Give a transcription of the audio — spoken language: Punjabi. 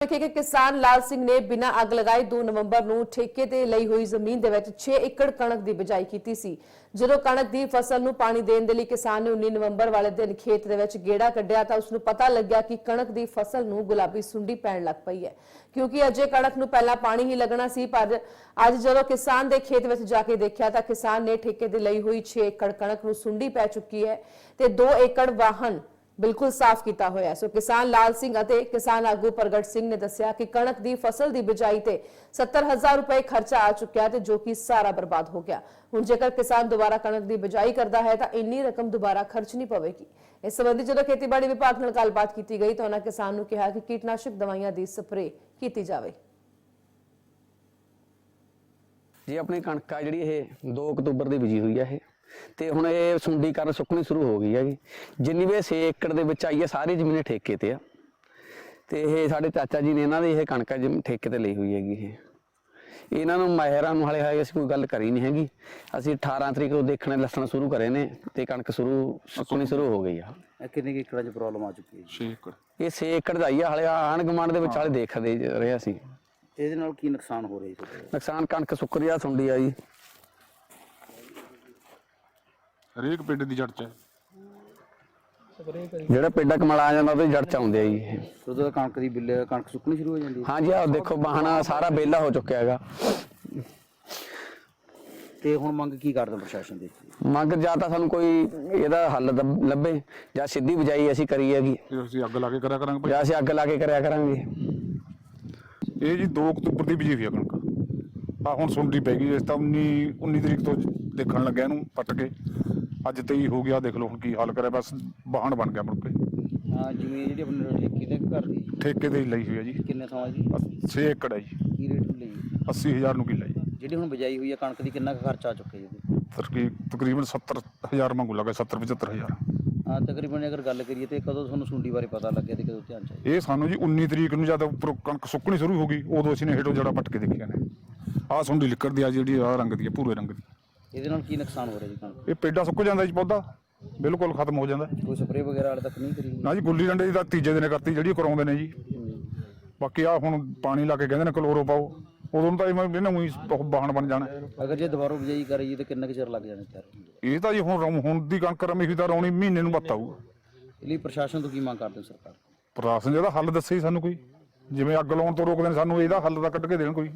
ਕਿ ਕਿਸਾਨ ਲਾਲ ਸਿੰਘ ਨੇ ਬਿਨਾਂ ਅੱਗ ਲਗਾਏ 2 ਨਵੰਬਰ ਨੂੰ ਠੇਕੇ ਤੇ ਲਈ ਹੋਈ ਜ਼ਮੀਨ ਦੇ ਵਿੱਚ 6 ਏਕੜ ਕਣਕ ਦੀ ਬਿਜਾਈ ਕੀਤੀ ਸੀ। ਜਦੋਂ ਕਣਕ ਦੀ ਫਸਲ ਨੂੰ ਪਾਣੀ ਦੇਣ ਦੇ ਲਈ ਕਿਸਾਨ ਨੇ 19 ਨਵੰਬਰ ਵਾਲੇ ਦਿਨ ਖੇਤ ਦੇ ਵਿੱਚ ਗੇੜਾ ਕੱਢਿਆ ਤਾਂ ਉਸ ਨੂੰ ਪਤਾ ਲੱਗਿਆ ਕਿ ਕਣਕ ਦੀ ਫਸਲ ਨੂੰ ਗੁਲਾਬੀ ਸੁੰਡੀ ਪੈਣ ਲੱਗ ਪਈ ਹੈ। ਕਿਉਂਕਿ ਅਜੇ ਕਣਕ ਨੂੰ ਪਹਿਲਾਂ ਪਾਣੀ ਹੀ ਲੱਗਣਾ ਸੀ, ਪਰ ਅੱਜ ਜਦੋਂ ਕਿਸਾਨ ਦੇ ਖੇਤ ਵਿੱਚ ਜਾ ਕੇ ਦੇਖਿਆ ਤਾਂ ਕਿਸਾਨ ਨੇ ਠੇਕੇ ਤੇ ਲਈ ਹੋਈ 6 ਏਕੜ ਕਣਕ ਨੂੰ ਸੁੰਡੀ ਪੈ ਚੁੱਕੀ ਹੈ ਤੇ 2 ਏਕੜ ਵਾਹਨ ਬਿਲਕੁਲ ਸਾਫ਼ ਕੀਤਾ ਹੋਇਆ। ਸੋ ਕਿਸਾਨ ਲਾਲ ਸਿੰਘ ਅਤੇ ਕਿਸਾਨ ਆਗੂ ਪ੍ਰਗਟ ਸਿੰਘ ਨੇ ਦੱਸਿਆ ਕਿ ਕਣਕ ਦੀ ਫਸਲ ਦੀ ਬਿਜਾਈ ਤੇ 70000 ਰੁਪਏ ਖਰਚਾ ਆ ਚੁੱਕਿਆ ਤੇ ਜੋ ਕਿ ਸਾਰਾ ਬਰਬਾਦ ਹੋ ਗਿਆ। ਹੁਣ ਜੇਕਰ ਕਿਸਾਨ ਦੁਬਾਰਾ ਕਣਕ ਦੀ ਬਿਜਾਈ ਕਰਦਾ ਹੈ ਤਾਂ ਇੰਨੀ ਰਕਮ ਦੁਬਾਰਾ ਖਰਚਣੀ ਪਵੇਗੀ। ਇਸ ਸੰਬੰਧੀ ਜਦੋਂ ਖੇਤੀਬਾੜੀ ਵਿਭਾਗ ਨਾਲ ਗੱਲਬਾਤ ਕੀਤੀ ਗਈ ਤਾਂ ਉਹਨਾਂ ਕਿਸਾਨ ਨੂੰ ਕਿਹਾ ਕਿ ਕੀਟਨਾਸ਼ਕ ਦਵਾਈਆਂ ਦੀ ਸਪਰੇਅ ਕੀਤੀ ਜਾਵੇ। ਜੀ, ਆਪਣੀ ਕਣਕ ਆ ਜਿਹੜੀ ਇਹ 2 ਅਕਤੂਬਰ ਦੀ ਬੀਜੀ ਹੋਈ ਆ ਇਹ। ਤੇ ਹੁਣ ਇਹ ਸੁੰਡੀ ਕਰਨ ਸੁੱਕਣੀ ਸ਼ੁਰੂ ਹੋ ਗਈ ਹੈਗੀ ਜਿੰਨੀ ਵੀ 6 ਏਕੜ ਦੇ ਵਿੱਚ ਆਈ ਹੈ ਸਾਰੀ ਜ਼ਮੀਨ ਠੇਕੇ ਤੇ ਆ। ਤੇ ਇਹ ਸਾਡੇ ਚਾਚਾ ਜੀ ਨੇ ਇਹਨਾਂ ਦੀ ਇਹ ਕਣਕ ਜ਼ਮੀਨ ਠੇਕੇ ਤੇ ਲਈ ਹੋਈ ਹੈਗੀ ਇਹ। ਇਹਨਾਂ ਨੂੰ ਮਾਹਿਰਾਂ ਨੂੰ ਹਲੇ ਹਾਲੇ ਅਸੀਂ ਕੋਈ ਗੱਲ ਕਰੀ ਨਹੀਂ ਹੈਗੀ। ਅਸੀਂ 18 ਤਰੀਕ ਨੂੰ ਦੇਖਣੇ ਲੱਸਣ ਸ਼ੁਰੂ ਕਰੇ ਨੇ ਤੇ ਕਣਕ ਸ਼ੁਰੂ ਸੁੱਕਣੀ ਸ਼ੁਰੂ ਹੋ ਗਈ ਆ। ਇਹ ਕਿੰਨੇ ਕੁ ਏਕੜਾਂ 'ਚ ਪ੍ਰੋਬਲਮ ਆ ਚੁੱਕੀ ਹੈ ਜੀ? 6 ਏਕੜ। ਇਹ 6 ਏਕੜ ਦਾ ਹੀ ਆ ਹਲੇ ਆਣ ਗਮਾਂਡ ਦੇ ਵਿੱਚ ਹਾਲੇ ਦੇਖਦੇ ਰਹੇ ਅਸੀਂ। ਇਹਦੇ ਨਾਲ ਕੀ ਨੁਕਸਾਨ ਹੋ ਰਿਹਾ ਜੀ ਨੁਕਸਾਨ ਕਣਕ ਸੁੱਕ ਰਹੀ ਆ ਸੁੰਡੀ ਆ ਜੀ ਹਰੇਕ ਪਿੰਡ ਦੀ ਜੜ ਚ ਹੈ। ਜਿਹੜਾ ਪੇਡਾ ਕਮਲ ਆ ਜਾਂਦਾ ਉਹਦੇ ਜੜ ਚ ਆਉਂਦੇ ਆ ਜੀ। ਇਹ ਉਦੋਂ ਤਾਂ ਕਣਕ ਦੀ ਬਿੱਲ ਕਣਕ ਸੁੱਕਣੀ ਸ਼ੁਰੂ ਹੋ ਜਾਂਦੀ ਹੈ। ਹਾਂਜੀ ਆਹ ਦੇਖੋ ਬਾਹਣਾ ਸਾਰਾ ਵਿਹਲਾ ਹੋ ਚੁੱਕਿਆ ਹੈਗਾ। ਤੇ ਹੁਣ ਮੰਗ ਕੀ ਕਰਦੇ ਪ੍ਰਸ਼ਾਸਨ ਦੇ ਮੰਗ ਜਾਂ ਤਾਂ ਸਾਨੂੰ ਕੋਈ ਇਹਦਾ ਹੱਲ ਲੱਭੇ ਜਾਂ ਸਿੱਧੀ ਬਜਾਈ ਅਸੀਂ ਕਰੀ ਹੈਗੀ। ਅਸੀਂ ਅੱਗ ਲਾ ਕੇ ਕਰਿਆ ਕਰਾਂਗੇ ਭਾਈ। ਜਾਂ ਅਸੀਂ ਅੱਗ ਲਾ ਕੇ ਕਰਿਆ ਕਰਾਂਗੇ। ਇਹ ਜੀ 2 ਅਕਤੂਬਰ ਦੀ ਬੀਜੀ ਹੋਈ ਆ ਕਣਕ। ਆ ਹੁਣ ਸੁੰਡੀ ਪੈ ਗਈ ਇਸ ਤਾਂ 19 19 ਤਰੀਕ ਤੋਂ ਦੇਖਣ ਲੱਗਿਆ ਇਹਨੂੰ ਪੱਟ ਕੇ। ਅੱਜ 23 ਹੋ ਗਿਆ ਦੇਖ ਲਓ ਹੁਣ ਕੀ ਹਾਲ ਕਰਿਆ ਬਸ ਵਾਹਣ ਬਣ ਗਿਆ ਮੁੜ ਕੇ। ਹਾਂ ਜਿਵੇਂ ਜਿਹੜੀ ਆਪਣੇ ਠੇਕੇ ਤੇ ਘਰ ਦੀ। ਠੇਕੇ ਤੇ ਹੀ ਲਈ ਹੋਈ ਆ ਜੀ। ਕਿੰਨੇ ਥਾਂ ਜੀ? 6 ਏਕੜ ਹੈ ਜੀ। ਕੀ ਰੇਟ ਲਈ? 80000 ਨੂੰ ਕਿੱਲਾ ਜੀ ਜਿਹੜੀ ਹੁਣ ਬਿਜਾਈ ਹੋਈ ਹੈ ਕਣਕ ਦੀ ਕਿੰਨਾ ਕੁ ਖਰਚਾ ਆ ਚੁੱਕਿਆ ਜੀ ਤਕਰੀਬਨ 70000 ਮੰਗੂ ਲੱਗਾ 70 75000 ਹਾਂ ਤਕਰੀਬਨ ਅਗਰ ਗੱਲ ਕਰੀਏ ਤੇ ਕਦੋਂ ਤੁਹਾਨੂੰ ਸੁੰਡੀ ਬਾਰੇ ਪਤਾ ਲੱਗਿਆ ਤੇ ਕਦੋਂ ਧਿਆਨ ਚ ਆਇਆ? ਇਹ ਸਾਨੂੰ ਜੀ 19 ਤਰੀਕ ਨੂੰ ਜਦ ਉੱਪਰ ਕਣਕ ਸੁੱਕਣੀ ਸ਼ੁਰੂ ਹੋ ਗਈ ਉਦੋਂ ਅਸੀਂ ਨੇ ਹੇਠੋਂ ਜੜਾ ਪੱਟ ਕੇ ਦੇਖਿਆ ਨੇ। ਆਹ ਸੁੰਡੀ ਲਿਕੜਦੀ ਆ ਜਿਹੜੀ ਆਹ ਰੰਗ ਦੀ ਆ ਭੂਰੇ ਰੰਗ ਦੀ। ਇਹਦੇ ਨਾਲ ਕੀ ਨੁਕਸਾਨ ਹੋ ਰਿਹਾ ਜੀ ਕਣਕ ਇਹ ਪੇਡਾ ਸੁੱਕ ਜਾਂਦਾ ਜੀ ਪੌਦਾ ਬਿਲਕੁਲ ਖਤਮ ਹੋ ਜਾਂਦਾ। ਕੋਈ ਸਪਰੇਅ ਵਗੈਰਾ ਹਾਲੇ ਤੱਕ ਨਹੀਂ ਕਰੀ? ਨਾ ਜੀ ਗੁੱਲੀ ਡੰਡੇ ਦੀ ਤਾਂ ਤੀਜੇ ਦਿਨ ਕਰਤੀ ਜਿਹੜੀ ਕਰਾਉਂਦੇ ਨੇ ਜੀ। ਬਾਕੀ ਆ ਹੁਣ ਪਾਣੀ ਲਾ ਕੇ ਕਹਿੰਦੇ ਨੇ ਕਲੋਰੋ ਪਾਓ ਉਦੋਂ ਤਾਂ ਮੈਂ ਇਹਨਾਂ ਉਹੀ ਬਾਹਣ ਬਣ ਜਾਣਾ। ਅਗਰ ਜੇ ਦੁਬਾਰਾ ਬਿਜਾਈ ਕਰੀਏ ਤਾਂ ਕਿੰਨਾ ਕੁ ਚਿਰ ਲੱਗ ਜਾਣਾ ਤਿਆਰ ਹੋਣ ਨੂੰ? ਇਹ ਤਾਂ ਜੀ ਹੁਣ ਹੁਣ ਦੀ ਕਣਕ ਰਮੀ ਹੋਈ ਤਾਂ ਰੌਣੀ ਮਹੀਨੇ ਨੂੰ ਬੱਤ ਆਊ। ਇਹ ਲਈ ਪ੍ਰਸ਼ਾਸਨ ਤੋਂ ਕੀ ਮੰਗ ਕਰਦੇ ਹੋ ਸਰਕਾਰ? ਪ੍ਰਸ਼ਾਸਨ ਜਿਹਦਾ ਹੱਲ ਦੱਸੇ ਜੀ ਸਾਨੂੰ ਕੋਈ। ਜਿਵੇਂ ਅੱਗ ਲਾਉਣ ਤੋਂ ਰੋਕਦੇ ਨੇ ਸਾਨੂੰ ਇਹਦਾ ਹੱਲ ਤਾਂ ਕੱਢ ਕੇ ਦੇਣ ਕੋਈ।